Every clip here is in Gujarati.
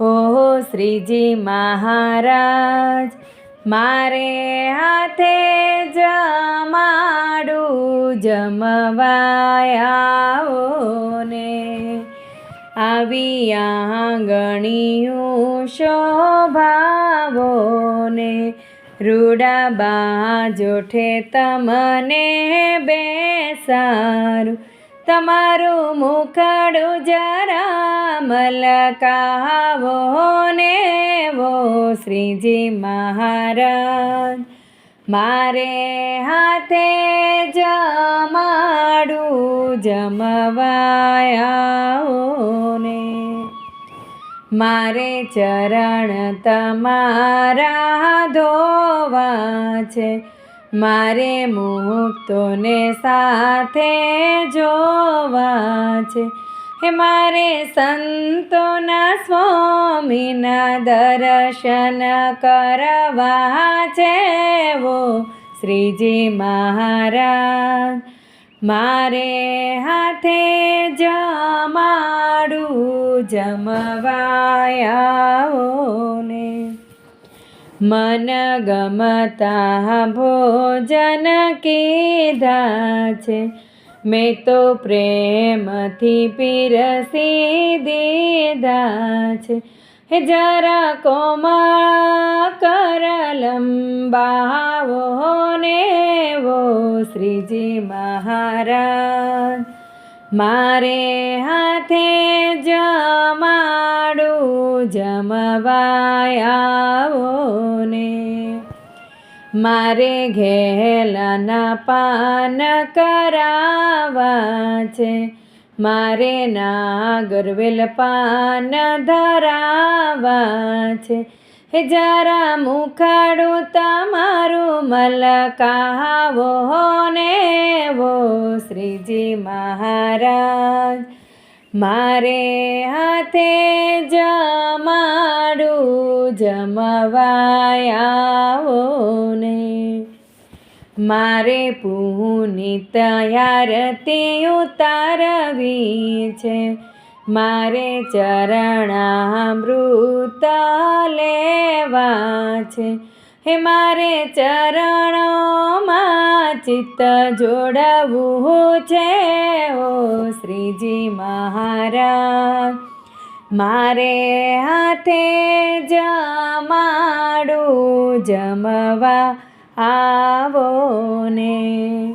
ઓહો શ્રીજી મહારાજ, મારે હાથે જમાડું જમવાયાઓ ને આવી આંગણીયું શોભાવો ને રૂડા બાજોઠે તમને બેસારું તમારું મુખડું જરા મલકાવો ને વો શ્રીજી મહારાજ. મારે હાથે જમાડું જમવાયાઓ ને મારે ચરણ તમારા ધોવા છે. મારે મુક્તોને સાથે જોવા છે. હે મારે સંતોના સ્વામીના દર્શન કરવા છે વો શ્રીજી મહારાજ. મારે હાથે જમાડું જમવાયાઓ ને મન ગમતા ભોજન કીધા છે. મેં તો પ્રેમથી પીરસી દીધા છે. હે જરા કોમા કર લંબાવો ને વો શ્રીજી મહારાજ. મારે હાથે જમાડું જમવાયા મારે ઘેલાના પાન કરાવા છે. મારે નાગરવેલ પાન ધરાવા છે. હે જરા મુખાડું તમારું મલકાવો ને વો શ્રીજી મહારાજ. મારે હાથે જમાડું જમવાયાવો ને મારે પુનિત યારતી ઉતારવી છે. મારે ચરણામૃત લેવા છે. હે મારે ચરણોમાં ચિત્ત જોડવું છે, ઓ શ્રીજી મહારાજ. મારે હાથે જમાડું જમવા આવો ને.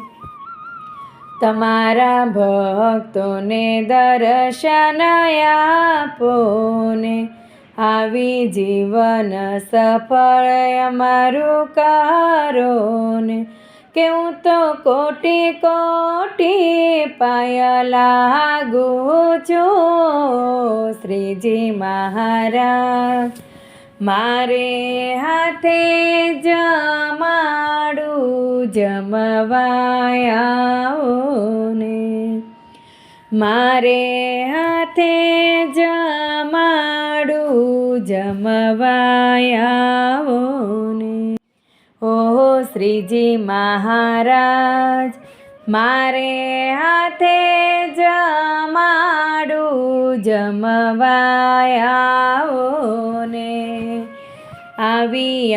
તમારા ભક્તોને દર્શન આપો ને. આવી જીવન સફળ અમારું કરો કે હું તો કોટી કોટી પાય લાગુ છું શ્રીજી મહારાજ. મારે હાથે જમાડું જમવાયાઓને. મારે હાથે જમાડું જમવાયાઓ ને ઓહો શ્રીજી મહારાજ મારે હાથે જમાડું જમવાયાઓને. આવી